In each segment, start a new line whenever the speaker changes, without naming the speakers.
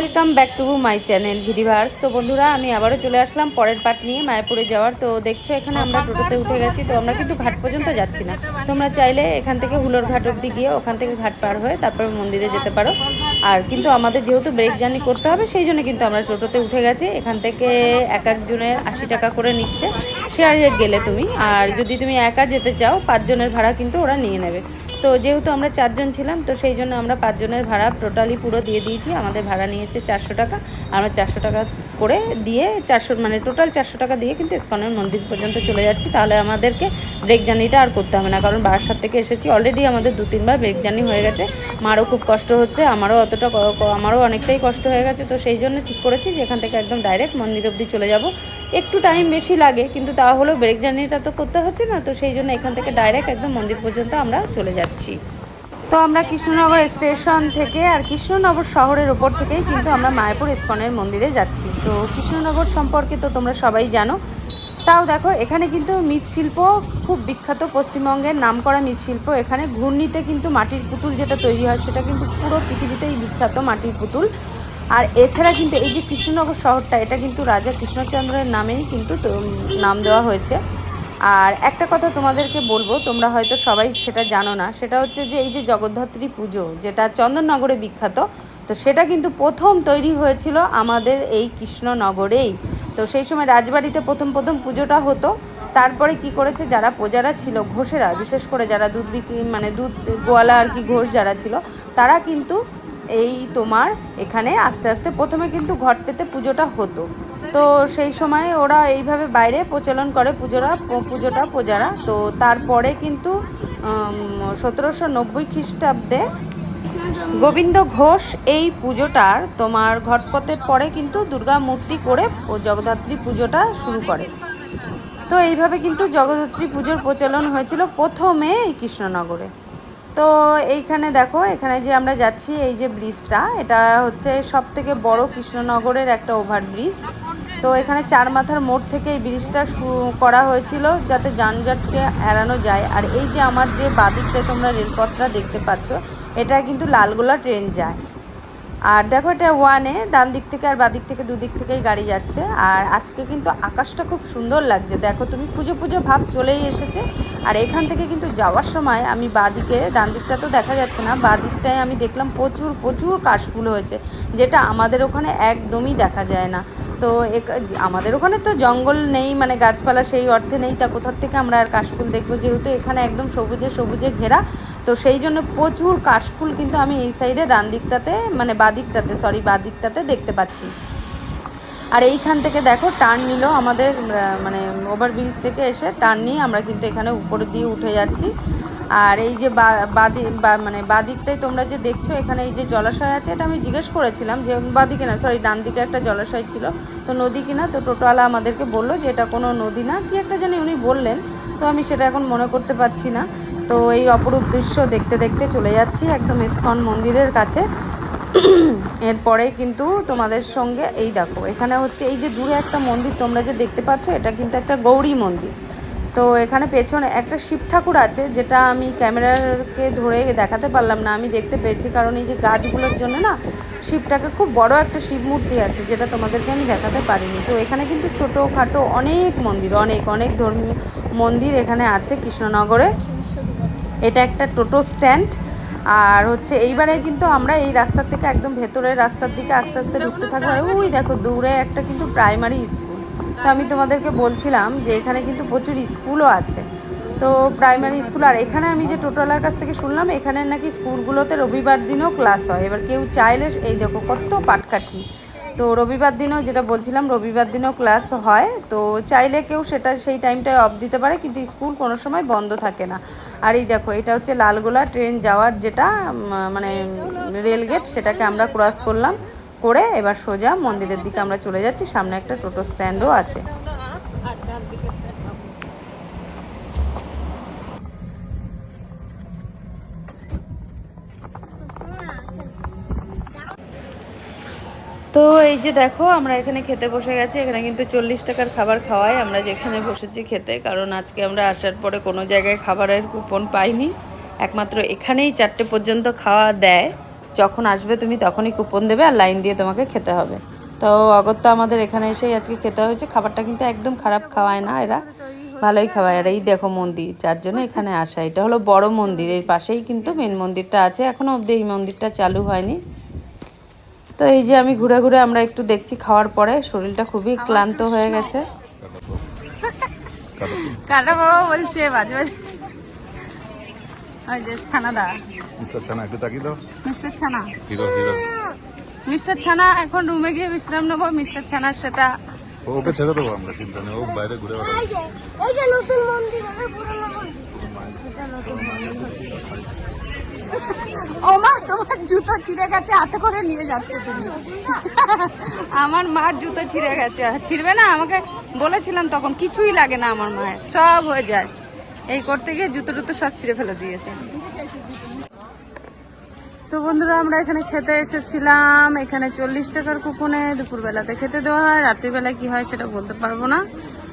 Welcome back to my channel Vidiverse. তো বন্ধুরা, আমি আবারও চলে আসলাম পরের পার্ট নিয়ে মায়াপুরে যাওয়ার। তো দেখছ, এখানে আমরা টোটোতে উঠে গেছি, তো আমরা কিন্তু ঘাট পর্যন্ত যাচ্ছি না। তোমরা চাইলে এখান থেকে হুলোর ঘাট অব্দি গিয়ে ওখান থেকে ঘাট পার হয়ে তারপর মন্দিরে যেতে পারো। আর কিন্তু আমাদের যেহেতু ব্রেক জার্নি করতে হবে, সেই জন্য কিন্তু আমরা টোটোতে উঠে গেছি। এখান থেকে এক একজনের আশি টাকা করে নিচ্ছে। শেয়ারে গেলে তুমি। আর যদি তুমি একা যেতে চাও, পাঁচজনের ভাড়া কিন্তু ওরা নিয়ে নেবে। তো যেহেতু আমরা চারজন ছিলাম, তো সেই জন্য আমরা পাঁচজনের ভাড়া টোটালি পুরো দিয়ে দিয়েছি। আমাদের ভাড়া নিয়েছে চারশো টাকা। আমরা চারশো টাকা করে দিয়ে চারশো মানে টোটাল চারশো টাকা দিয়ে কিন্তু ইস্কনের মন্দির পর্যন্ত চলে যাচ্ছি। তাহলে আমাদেরকে ব্রেক জার্নিটা আর করতে হবে না, কারণ বারাসাত থেকে এসেছি। অলরেডি আমাদের দু, তিনবার ব্রেক জার্নি হয়ে গেছে। মারও খুব কষ্ট হচ্ছে, আমারও অতটা আমারও অনেকটাই কষ্ট হয়ে গেছে। তো সেই জন্য ঠিক করেছি যে এখান থেকে একদম ডাইরেক্ট মন্দির অবধি চলে যাব। একটু টাইম বেশি লাগে, কিন্তু তা তাহলেও ব্রেক জার্নিটা তো করতে হচ্ছে না, তো সেই জন্য এখান থেকে ডাইরেক্ট একদম মন্দির পর্যন্ত আমরা চলে যাচ্ছি। তো আমরা কৃষ্ণনগর স্টেশন থেকে আর কৃষ্ণনগর শহরের ওপর থেকেই কিন্তু আমরা মায়াপুর ইস্কনের মন্দিরে যাচ্ছি। তো কৃষ্ণনগর সম্পর্কে তো তোমরা সবাই জানো। তাও দেখো, এখানে কিন্তু মৃৎশিল্প, খুব বিখ্যাত পশ্চিমবঙ্গের নামকরা মৃৎশিল্প। এখানে ঘূর্ণিতে কিন্তু মাটির পুতুল যেটা তৈরি হয়, সেটা কিন্তু পুরো পৃথিবীতেই বিখ্যাত মাটির পুতুল। আর এছাড়া কিন্তু এই যে কৃষ্ণনগর শহরটা, এটা কিন্তু রাজা কৃষ্ণচন্দ্রের নামেই কিন্তু নাম দেওয়া হয়েছে। আর একটা কথা তোমাদেরকে বলব, তোমরা হয়তো সবাই সেটা জানো না, সেটা হচ্ছে যে এই যে জগদ্ধাত্রী পুজো, যেটা চন্দননগরে বিখ্যাত, তো সেটা কিন্তু প্রথম তৈরি হয়েছিল আমাদের এই কৃষ্ণনগরেই। তো সেই সময় রাজবাড়িতে প্রথম প্রথম পুজোটা হতো। তারপরে কি করেছে, যারা প্রজারা ছিল, ঘোষেরা, বিশেষ করে যারা দুধ বিক্রি মানে দুধ গোয়ালা আর কি ঘোষ যারা ছিল, তারা কিন্তু এই তোমার এখানে আস্তে আস্তে প্রথমে কিন্তু ঘট পেতে পুজোটা হতো। তো সেই সময় ওরা এইভাবে বাইরে প্রচলন করে পুজোরা পুজোটা, প্রজারা। তো তারপরে কিন্তু সতেরোশো নব্বই খ্রিস্টাব্দে গোবিন্দ ঘোষ এই পুজোটার তোমার ঘটপথের পরে কিন্তু দুর্গা মূর্তি করে জগদ্ধাত্রী পুজোটা শুরু করে। তো এইভাবে কিন্তু জগদ্ধাত্রী পুজোর প্রচলন হয়েছিল প্রথমে কৃষ্ণনগরে। তো এইখানে দেখো, এখানে যে আমরা যাচ্ছি, এই যে ব্রিজটা, এটা হচ্ছে সব থেকে বড় কৃষ্ণনগরের একটা ওভার ব্রিজ তো এখানে চার মাথার মোড় থেকে এই ব্রিজটা করা হয়েছিল যাতে যানজটকে এড়ানো যায়। আর এই যে আমার যে বাদিকটা তোমরা রেলপথটা দেখতে পাচ্ছ, এটা কিন্তু লালগোলা ট্রেন যায়। আর দেখো এটা ওয়ানে ডান দিক থেকে আর বাদিক থেকে দুদিক থেকেই গাড়ি যাচ্ছে। আর আজকে কিন্তু আকাশটা খুব সুন্দর লাগছে। দেখো তুমি পুজো পুজো ভাব চলেই এসেছে। আর এখান থেকে কিন্তু যাওয়ার সময় আমি বাদিকে ডান দিকটা তো দেখা যাচ্ছে না বাদিকটায় আমি দেখলাম প্রচুর প্রচুর কাশফুল হয়েছে, যেটা আমাদের ওখানে একদমই দেখা যায় না। তো আমাদের ওখানে তো জঙ্গল নেই মানে গাছপালা সেই অর্থে নেই, তা কোথার থেকে আমরা আর কাশফুল দেখব? যেহেতু এখানে একদম সবুজে সবুজে ঘেরা, তো সেই জন্য প্রচুর কাশফুল কিন্তু আমি এই সাইডে ডান দিকটাতে মানে বাদিকটাতে সরি বাদিকটাতে দেখতে পাচ্ছি। আর এইখান থেকে দেখো টার্ন নিল আমাদের মানে ওভারব্রিজ থেকে এসে টার্ন নিয়ে আমরা কিন্তু এখানে উপরের দিয়ে উঠে যাচ্ছি। আর এই যে বাদি মানে বাদিকটাই তোমরা যে দেখছ, এখানে এই যে জলাশয় আছে, এটা আমি জিজ্ঞেস করেছিলাম যে বাদিকে না সরি ডান দিকে একটা জলাশয় ছিল, তো নদী কিনা, তো টোটোওয়ালা আমাদেরকে বলল যে এটা কোনো নদী না, কি একটা জানি উনি বললেন, তো আমি সেটা এখন মনে করতে পারছি না, তো এই অপরূপ দৃশ্য দেখতে দেখতে চলে যাচ্ছি একদম ইস্কন মন্দিরের কাছে। এরপরে কিন্তু তোমাদের সঙ্গে, এই দেখো, এখানে হচ্ছে এই যে দূরে একটা মন্দির তোমরা যে দেখতে পাচ্ছ, এটা কিন্তু একটা গৌরী মন্দির। তো এখানে পেছনে একটা শিব ঠাকুর আছে, যেটা আমি ক্যামেরাকে ধরে দেখাতে পারলাম না, আমি দেখতে পেয়েছি। কারণ এই যে গাছগুলোর জন্য না, শিবটাকে খুব বড় একটা শিব মূর্তি আছে, যেটা তোমাদেরকে আমি দেখাতে পারিনি। তো এখানে কিন্তু ছোটোখাটো অনেক মন্দির, অনেক অনেক ধর্মীয় মন্দির এখানে আছে কৃষ্ণনগরে। এটা একটা টোটো স্ট্যান্ড। আর হচ্ছে এইবারে কিন্তু আমরা এই রাস্তার থেকে একদম ভেতরের রাস্তার দিকে আস্তে আস্তে ঢুকতে থাকব। ওই দেখো, দূরে একটা কিন্তু প্রাইমারি স্কুল তো আমি তোমাদেরকে বলছিলাম যে এখানে কিন্তু প্রচুর স্কুলও আছে। তো প্রাইমারি স্কুল আর এখানে আমি যে টোটোলার কাছ থেকে শুনলাম, এখানে নাকি স্কুলগুলোতে রবিবার দিনও ক্লাস হয়। এবার কেউ চাইলে এই দেখো কত পাটকাঠি। তো রবিবার দিনও যেটা বলছিলাম, রবিবার দিনও ক্লাস হয়। তো চাইলে কেউ সেটা সেই টাইমটায় অফ দিতে পারে, কিন্তু স্কুল কোনো সময় বন্ধ থাকে না। আর এই দেখো, এটা হচ্ছে লালগোলা ট্রেন যাওয়ার যেটা মানে রেলগেট, সেটাকে আমরা ক্রস করলাম। করে এবার সোজা মন্দিরের দিকে আমরা চলে যাচ্ছি। সামনে একটা টোটো স্ট্যান্ডও আছে। তো এই যে দেখো, আমরা এখানে খেতে বসে গেছি। এখানে কিন্তু চল্লিশ টাকার খাবার খাওয়াই। আমরা যেখানে বসেছি খেতে, কারণ আজকে আমরা আসার পরে কোনো জায়গায় খাবারের কুপন পাইনি। একমাত্র এখানেই চারটে পর্যন্ত খাওয়া দেয়। যখন আসবে তুমি তখনই কুপন দেবে আর লাইন দিয়ে তোমাকে খেতে হবে। তো অগত্যা আমাদের এখানে এসেই আজকে খেতে হয়েছে। খাবারটা কিন্তু একদম খারাপ খাওয়ায় না এরা। ভালোই খাওয়ায়। আর এই দেখো মন্দির যার জন্য এখানে আসা। এটা হলো বড় মন্দির। এর পাশেই কিন্তু মেন মন্দিরটা আছে। এখনও অবধি এই মন্দিরটা চালু হয়নি। তো এই যে আমি ঘুরে ঘুরে আমরা একটু দেখছি খাওয়ার পরে। শরীরটা খুবই ক্লান্ত হয়ে গেছে। কাটা বাবা বলছে বাজে বাজে ওই যে ছানাদা
মিস্টার ছানা একটু তাকিয়ে দাও।
মিস্টার ছানা।
হিরো হিরো
মিস্টার ছানা এখন রুমে গিয়ে বিশ্রাম নেব মিস্টার ছানার সেটা
ও ওকে ছেড়ে দেবো আমরা চিন্তা নেই ও বাইরে ঘুরে বেড়াবে।
যে নতুন মন্দির পুরনো
ও মা তোমার জুতো ছিঁড়ে গেছে হাতে করে নিয়ে যাচ্ছে তুমি। আমার মার জুতো ছিঁড়ে গেছে। ছিঁড়বে না? আমাকে বলেছিলাম তখন কিছুই লাগে না আমার মায়ের সব হয়ে যায়। এই করতে গিয়ে জুতো টুতো সব ছিঁড়ে ফেলে দিয়েছে। তো বন্ধুরা, আমরা এখানে খেতে এসেছিলাম। এখানে চল্লিশ টাকার কুপনে দুপুরবেলাতে খেতে দেওয়া হয়। রাত্রিবেলা কি হয় সেটা বলতে পারব না।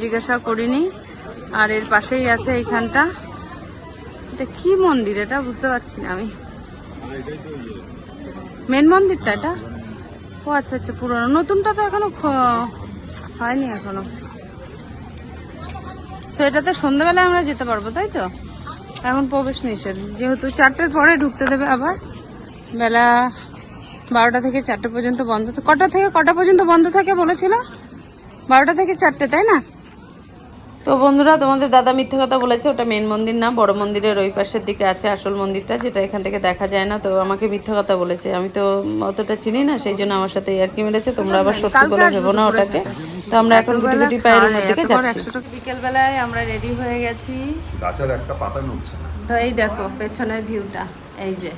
জিজ্ঞাসা করিনি। আর এর পাশেই আছে এইখানটা। এটা কি মন্দির? এটা বুঝতে পারছি না আমি। মেন মন্দিরটা এটা? ও আচ্ছা আচ্ছা পুরনো। নতুনটা তো এখনও হয়নি এখনও। তো এটাতে সন্ধ্যাবেলায় আমরা যেতে পারব, তাই তো? এখন প্রবেশ নিষেধ। যেহেতু চারটের পরে ঢুকতে দেবে আবার। বেলা বারোটা থেকে চারটে পর্যন্ত বন্ধ। কটা থেকে, কটা পর্যন্ত বন্ধ থাকে বলেছিল? বারোটা থেকে চারটে, তাই না? তো বন্ধুরা তোমাদের দাদা মিথ্যে কথা বলেছে ওটা মেন মন্দির না বড় মন্দিরের ওই পাশের দিকে আছে আসল মন্দিরটা যেটা এখান থেকে দেখা যায় না তো আমাকে মিথ্যে কথা বলেছে। আমি তো অতটা চিনি না সেই জন্য আমার সাথে আর কি মেরেছে তোমরা আবার সত্যি বলে ভেবো না ওটাকে। তো আমরা এখন গুটি গুটি পায়ের দিকে যাচ্ছি। বিকেল বেলায় আমরা রেডি হয়ে গেছি।
গাছের একটা পাতা নড়ছে না।
তো এই দেখো পেছনের ভিউটা এই যে।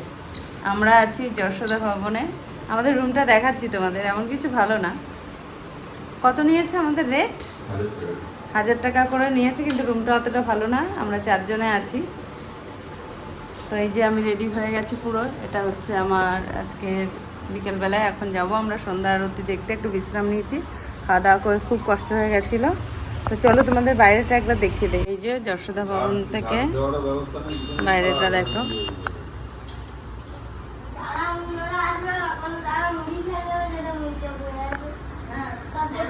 আমরা আছি যশোদা ভবনে। আমাদের রুমটা দেখাচ্ছি তোমাদের এমন কিছু ভালো না। কত নিয়েছে আমাদের রেট হাজার টাকা করে নিয়েছে কিন্তু রুমটা অতটা ভালো না আমরা চারজনে আছি তো এই যে আমি রেডি হয়ে গেছি পুরো এটা হচ্ছে আমার আজকে বিকেলবেলায় এখন যাব আমরা সন্ধ্যা আরতি দেখতে একটু বিশ্রাম নিয়েছি খাওয়া দাওয়া করে খুব কষ্ট হয়ে গেছিল তো চলো তোমাদের বাইরেটা একবার দেখিয়ে দেয় এই যে যশোদা ভবন থেকে বাইরেটা দেখো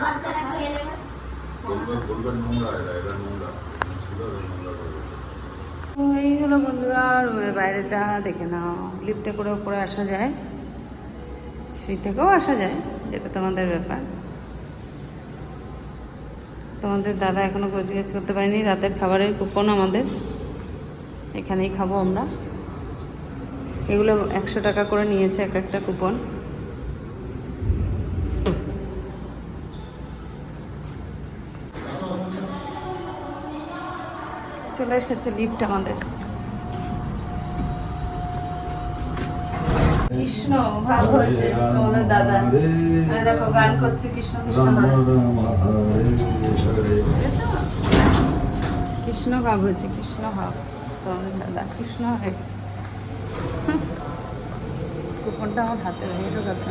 বাচ্চারা খেয়ে নেবে
তো এই হলো বন্ধুরা, রুমের বাইরেটা দেখে নাও। লিফটে করে উপরে আসা যায়। সেই থেকেও আসা যায়, যেটা তোমাদের ব্যাপার। তোমাদের দাদা এখনও গোছগাছ করতে পারিনি। রাতের খাবারের কুপন আমাদের। এখানেই খাব আমরা। এগুলো একশো টাকা করে নিয়েছে এক একটা কুপন চলে এসেছে লিফট আমাদের। কৃষ্ণ ভাব হয়েছে তোমাদের দাদা। আর দেখো গান করছে কৃষ্ণ কৃষ্ণ কৃষ্ণ ভাব হয়েছে কৃষ্ণ ভাব তোমাদের দাদা কৃষ্ণ হয়ে গেছে কুপনটা আমার হাতে রয়ে ঢোকাতে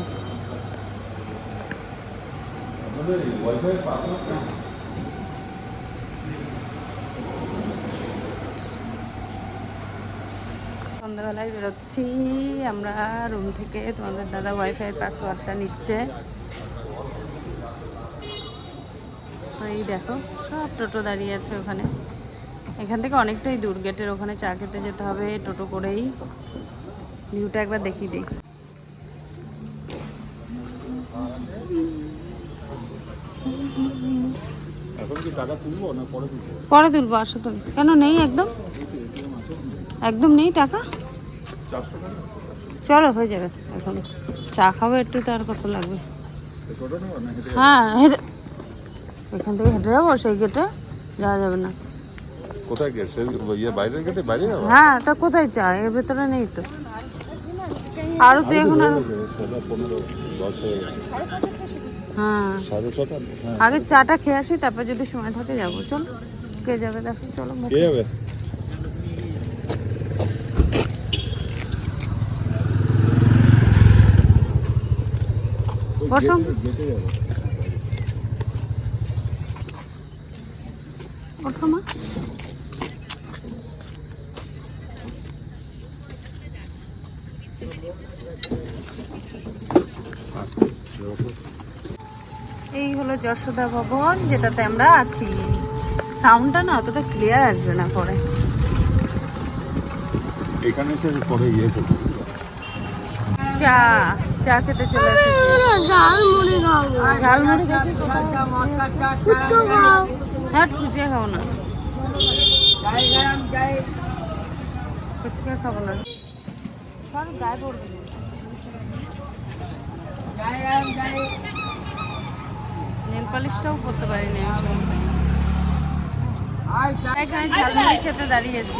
সন্ধ্যাবেলায় বেরোচ্ছি। আমরা রুম থেকে তোমাদের দাদা ওয়াইফাই পাসওয়ার্ডটা নিচ্ছে। তো এই দেখো সব টোটো দাঁড়িয়ে আছে ওখানে। এখান থেকে অনেকটাই দূর গেটের ওখানে চা খেতে যেতে হবে টোটো করেই। ভিউটা একবার দেখিয়ে দিই
পরে তুলবো
আসো তুমি। কেন নেই একদম? একদম নেই টাকা? চলো হয়ে যাবে এখন। চা খাব একটু তো আর কত লাগবে? হ্যাঁ হেঁটে এখান থেকে হেঁটে যাব সেই গেটে যাওয়া যাবে না।
কোথায় গেছে? ইয়ে বাইরের গেটে? বাইরে
হ্যাঁ তা কোথায় চা? এর ভেতরে নেই তো। আরও তো এখন
আরও হয়ে
হ্যাঁ আগে চাটা খেয়ে আসি তারপর যদি সময় থাকে যাব। চল কে যাবে দেখো চলো
কে যাবে?
বসো
গেটে যাবে
ওঠো মা।
এই হলো যশোদা ভবন যেটাতে আমরা আছি। সাউন্ডটা না অতটা ক্লিয়ার আসবে না পরে।
এখানে এসে পরে ইয়ে করব।
চা চা খেতে চলে এসেছি
ঝালমুড়ি খাব
ঝালমুড়ি দেখি
ফুচকা খাও।
হ্যাঁ ফুচকা খাব না। ফুচকা খাব না। সর গায়ে পড়বে। না। নেল পালিশটাও করতে পারিনি আমি। ঝালমুড়ি খেতে দাঁড়িয়েছি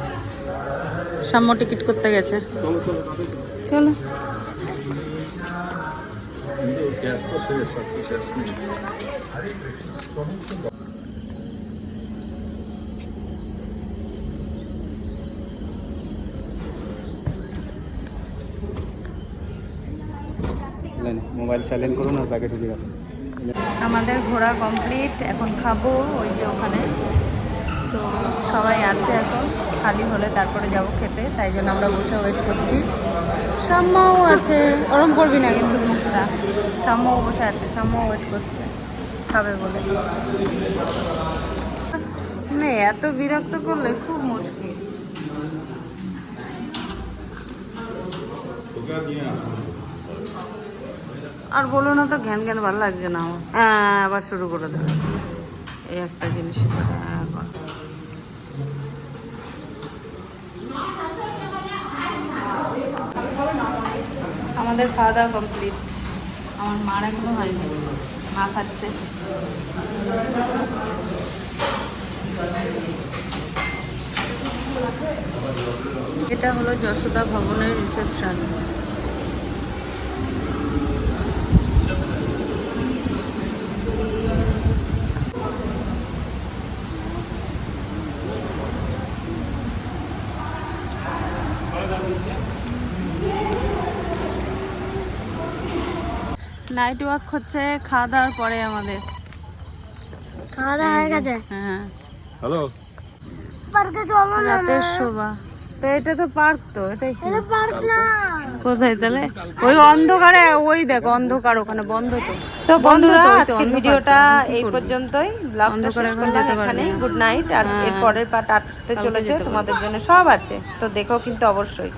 সাম্য টিকিট করতে গেছে। চলো।
মোবাইল সাইলেন্ট করুন আর ব্যাগে ঢুকে গেল
আমাদের ঘোরা কমপ্লিট এখন খাব ওই যে ওখানে। তো সবাই আছে এখন। খালি হলে তারপরে যাব খেতে তাই জন্য আমরা বসে ওয়েট করছি। সাম্মাও আছে ওরম করবি না কিন্তু মুখটা। সাম্মাও বসে আছে সাম্মাও ওয়েট করছে খাবে বলে। মানে এত বিরক্ত করলে খুব মুশকিল।
আর
আর বলো না তো ঘ্যান ঘ্যান ভালো লাগছে না আমার। হ্যাঁ আবার শুরু করে দেবে। এই একটা জিনিস হ্যাঁ, আমাদের খাওয়া দাওয়া কমপ্লিট আমার মার এখনও হয়নি। মা খাচ্ছে। এটা হলো যশোদা ভবনের রিসেপশন নাইট ওয়াক হচ্ছে খাওয়া দাওয়ার পরে আমাদের।
খাওয়া দাওয়া হয়ে গেছে?
হ্যাঁ।
হ্যালো
পার্কে চলো না।
রাতের শোভা। তো এটা তো পার্ক তো এটাই
এটা পার্ক না।
কোথায় তাহলে? ওই অন্ধকারে ওই দেখ অন্ধকার ওখানে বন্ধ তো। তো বন্ধুরা আজকের ভিডিওটা এই পর্যন্তই। ব্লগটা শেষ করলাম এখানে গুড নাইট আর এর পরের পার্ট আসতে চলেছে তোমাদের জন্য সব আছে। তো দেখো কিন্তু অবশ্যই।